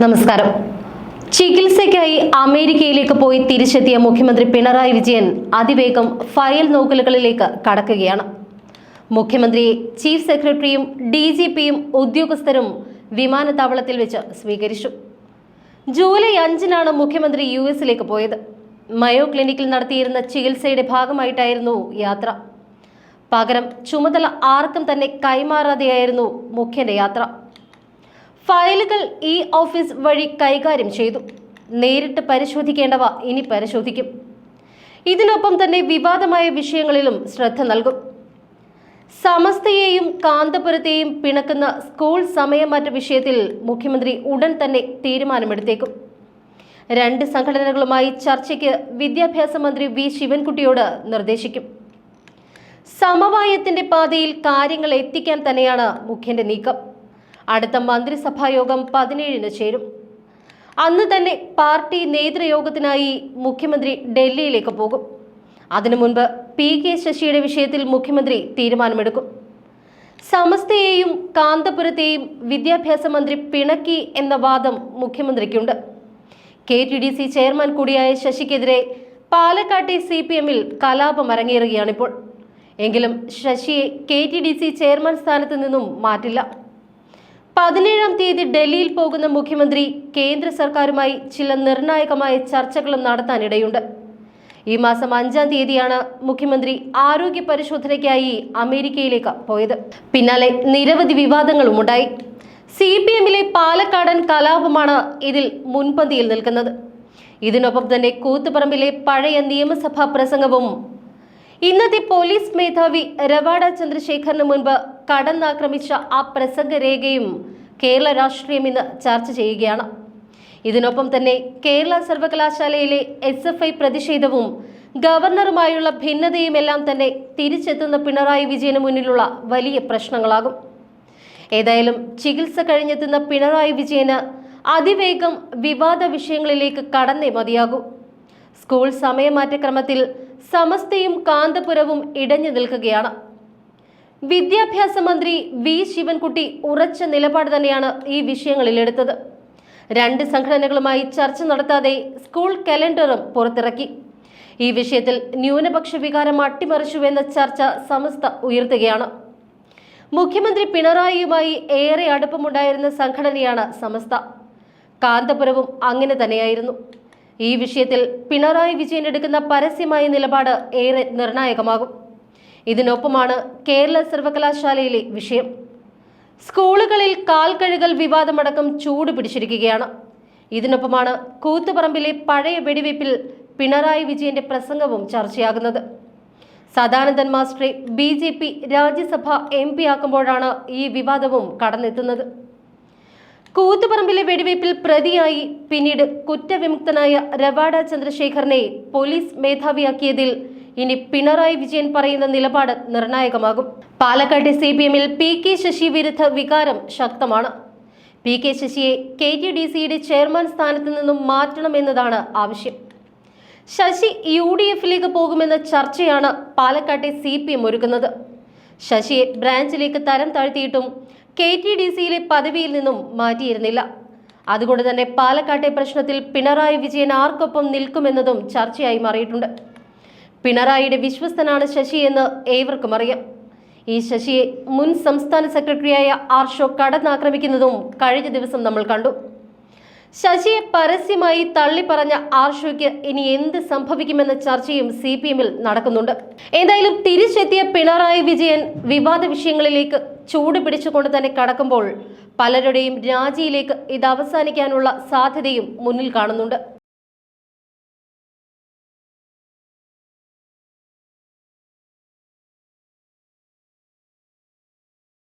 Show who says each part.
Speaker 1: നമസ്കാരം. ചികിത്സയ്ക്കായി അമേരിക്കയിലേക്ക് പോയി തിരിച്ചെത്തിയ മുഖ്യമന്ത്രി പിണറായി വിജയൻ അതിവേഗം ഫയൽ നോക്കലുകളിലേക്ക് കടക്കുകയാണ്. മുഖ്യമന്ത്രിയെ ചീഫ് സെക്രട്ടറിയും ഡി ജി പിയും ഉദ്യോഗസ്ഥരും വിമാനത്താവളത്തിൽ വെച്ച് സ്വീകരിച്ചു. ജൂലൈ അഞ്ചിനാണ് മുഖ്യമന്ത്രി യു എസിലേക്ക് പോയത്. മയോ ക്ലിനിക്കിൽ നടത്തിയിരുന്ന ചികിത്സയുടെ ഭാഗമായിട്ടായിരുന്നു യാത്ര. പകരം ചുമതല ആർക്കും തന്നെ കൈമാറാതെയായിരുന്നു മുഖ്യന്റെ യാത്ര. ഫയലുകൾ ഇ ഓഫീസ് വഴി കൈകാര്യം ചെയ്തു. നേരിട്ട് പരിശോധിക്കേണ്ടവ ഇനി പരിശോധിക്കും. ഇതിനൊപ്പം തന്നെ വിവാദമായ വിഷയങ്ങളിലും ശ്രദ്ധ നൽകും. സമസ്തയെയും കാന്തപുരത്തെയും പിണക്കുന്ന സ്കൂൾ സമയമാറ്റ വിഷയത്തിൽ മുഖ്യമന്ത്രി ഉടൻ തന്നെ തീരുമാനമെടുത്തേക്കും. രണ്ട് സംഘടനകളുമായി ചർച്ചയ്ക്ക് വിദ്യാഭ്യാസ മന്ത്രി വി ശിവൻകുട്ടിയോട് നിർദ്ദേശിക്കും. സമവായത്തിന്റെ പാതയിൽ കാര്യങ്ങൾ എത്തിക്കാൻ തന്നെയാണ് മുഖ്യന്റെ നീക്കം. അടുത്ത മന്ത്രിസഭാ യോഗം പതിനേഴിന് ചേരും. അന്ന് തന്നെ പാർട്ടി നേതൃയോഗത്തിനായി മുഖ്യമന്ത്രി ഡൽഹിയിലേക്ക് പോകും. അതിനു മുൻപ് പി കെ ശശിയുടെ വിഷയത്തിൽ മുഖ്യമന്ത്രി തീരുമാനമെടുക്കും. സമസ്തയെയും കാന്തപുരത്തെയും വിദ്യാഭ്യാസ മന്ത്രി പിണക്കി എന്ന വാദം മുഖ്യമന്ത്രിക്കുണ്ട്. K T D C chairman കൂടിയായ ശശിക്കെതിരെ പാലക്കാട്ടെ സി പി എമ്മിൽ കലാപം അരങ്ങേറുകയാണിപ്പോൾ. എങ്കിലും ശശിയെ K T D C chairman സ്ഥാനത്ത് നിന്നും മാറ്റില്ല. പതിനേഴാം തീയതി ഡൽഹിയിൽ പോകുന്ന മുഖ്യമന്ത്രി കേന്ദ്ര സർക്കാരുമായി ചില നിർണായകമായ ചർച്ചകളും നടത്താനിടയുണ്ട്. ഈ മാസം അഞ്ചാം തീയതിയാണ് മുഖ്യമന്ത്രി ആരോഗ്യ പരിശോധനയ്ക്കായി അമേരിക്കയിലേക്ക് പോയത്. പിന്നാലെ നിരവധി വിവാദങ്ങളും ഉണ്ടായി സി പി എമ്മിലെ പാലക്കാടൻ കലാപമാണ് ഇതിൽ മുൻപന്തിയിൽ നിൽക്കുന്നത്. ഇതിനൊപ്പം തന്നെ കൂത്തുപറമ്പിലെ പഴയ നിയമസഭാ പ്രസംഗവും. ഇന്നത്തെ പോലീസ് മേധാവി രവാഡ ചന്ദ്രശേഖറിന് മുൻപ് കടന്നാക്രമിച്ച ആ പ്രസംഗരേഖയും കേരള രാഷ്ട്രീയം ഇന്ന് ചർച്ച ചെയ്യുകയാണ്. ഇതിനൊപ്പം തന്നെ കേരള സർവകലാശാലയിലെ എസ് എഫ് ഐ പ്രതിഷേധവും ഗവർണറുമായുള്ള ഭിന്നതയുമെല്ലാം തന്നെ തിരിച്ചെത്തുന്ന പിണറായി വിജയന് മുന്നിലുള്ള വലിയ പ്രശ്നങ്ങളാകും. ഏതായാലും ചികിത്സ കഴിഞ്ഞെത്തുന്ന പിണറായി വിജയന് അതിവേഗം വിവാദ വിഷയങ്ങളിലേക്ക് കടന്നേ മതിയാകൂ. സ്കൂൾ സമയമാറ്റക്രമത്തിൽ സമസ്തയും കാന്തപുരവും ഇടഞ്ഞു നിൽക്കുകയാണ്. വിദ്യാഭ്യാസ മന്ത്രി വി ശിവൻകുട്ടി ഉറച്ച നിലപാട് തന്നെയാണ് ഈ വിഷയങ്ങളിൽ എടുത്തത്. രണ്ട് സംഘടനകളുമായി ചർച്ച നടത്താതെ സ്കൂൾ കലണ്ടറും പുറത്തിറക്കി. ഈ വിഷയത്തിൽ ന്യൂനപക്ഷ വികാരം അട്ടിമറിച്ചുവെന്ന ചർച്ച സമസ്ത ഉയർത്തുകയാണ്. മുഖ്യമന്ത്രി പിണറായിയുമായി ഏറെ അടുപ്പമുണ്ടായിരുന്ന സംഘടനയാണ് സമസ്ത. കാന്തപുരവും അങ്ങനെ തന്നെയായിരുന്നു. ഈ വിഷയത്തിൽ പിണറായി വിജയൻ എടുക്കുന്ന പരസ്യമായ നിലപാട് ഏറെ നിർണായകമാകും. ഇതിനൊപ്പമാണ് കേരള സർവകലാശാലയിലെ വിഷയം. സ്കൂളുകളിൽ കാൽ കഴുകൽ വിവാദമടക്കം ചൂട് പിടിച്ചിരിക്കുകയാണ്. ഇതിനൊപ്പമാണ് കൂത്തുപറമ്പിലെ പഴയ വെടിവയ്പിൽ പിണറായി വിജയന്റെ പ്രസംഗവും ചർച്ചയാകുന്നത്. Sadanandan മാസ്റ്ററെ B J P Rajya Sabha M P ആക്കുമ്പോഴാണ് ഈ വിവാദവും കടന്നെത്തുന്നത്. കൂത്തുപറമ്പിലെ വെടിവയ്പിൽ പ്രതിയായി പിന്നീട് കുറ്റവിമുക്തനായ രവാഡ ചന്ദ്രശേഖറിനെ പോലീസ് മേധാവിയാക്കിയതിൽ ഇനി പിണറായി വിജയൻ പറയുന്ന നിലപാട് നിർണായകമാകും. പാലക്കാട്ടെ സി പി എമ്മിൽ പി കെ ശശി വിരുദ്ധ വികാരം ശക്തമാണ്. പി കെ ശശിയെ കെ ടി ഡി സിയുടെ ചെയർമാൻ സ്ഥാനത്ത് നിന്നും മാറ്റണമെന്നതാണ് ആവശ്യം. ശശി യു ഡി എഫിലേക്ക് പോകുമെന്ന ചർച്ചയാണ് പാലക്കാട്ടെ സി പി എം ഒരുക്കുന്നത്. ശശിയെ ബ്രാഞ്ചിലേക്ക് തരം താഴ്ത്തിയിട്ടും കെ ടി ഡി സിയിലെ പദവിയിൽ നിന്നും മാറ്റിയിരുന്നില്ല. അതുകൊണ്ട് തന്നെ പാലക്കാട്ടെ പ്രശ്നത്തിൽ പിണറായി വിജയൻ ആർക്കൊപ്പം നിൽക്കുമെന്നതും ചർച്ചയായി മാറിയിട്ടുണ്ട്. പിണറായിയുടെ വിശ്വസ്തനാണ് ശശി എന്ന് ഏവർക്കും അറിയാം. ഈ ശശിയെ മുൻ സംസ്ഥാന സെക്രട്ടറിയായ ആർഷോ കടന്നാക്രമിക്കുന്നതും കഴിഞ്ഞ ദിവസം നമ്മൾ കണ്ടു. ശശിയെ പരസ്യമായി തള്ളിപ്പറഞ്ഞ ആർഷോയ്ക്ക് ഇനി എന്ത് സംഭവിക്കുമെന്ന ചർച്ചയും സി പി എമ്മിൽ നടക്കുന്നുണ്ട്. എന്തായാലും തിരിച്ചെത്തിയ പിണറായി വിജയൻ വിവാദ വിഷയങ്ങളിലേക്ക് ചൂട് പിടിച്ചുകൊണ്ട് തന്നെ കടക്കുമ്പോൾ പലരുടെയും രാജിയിലേക്ക് ഇത് അവസാനിക്കാനുള്ള സാധ്യതയും മുന്നിൽ കാണുന്നുണ്ട്.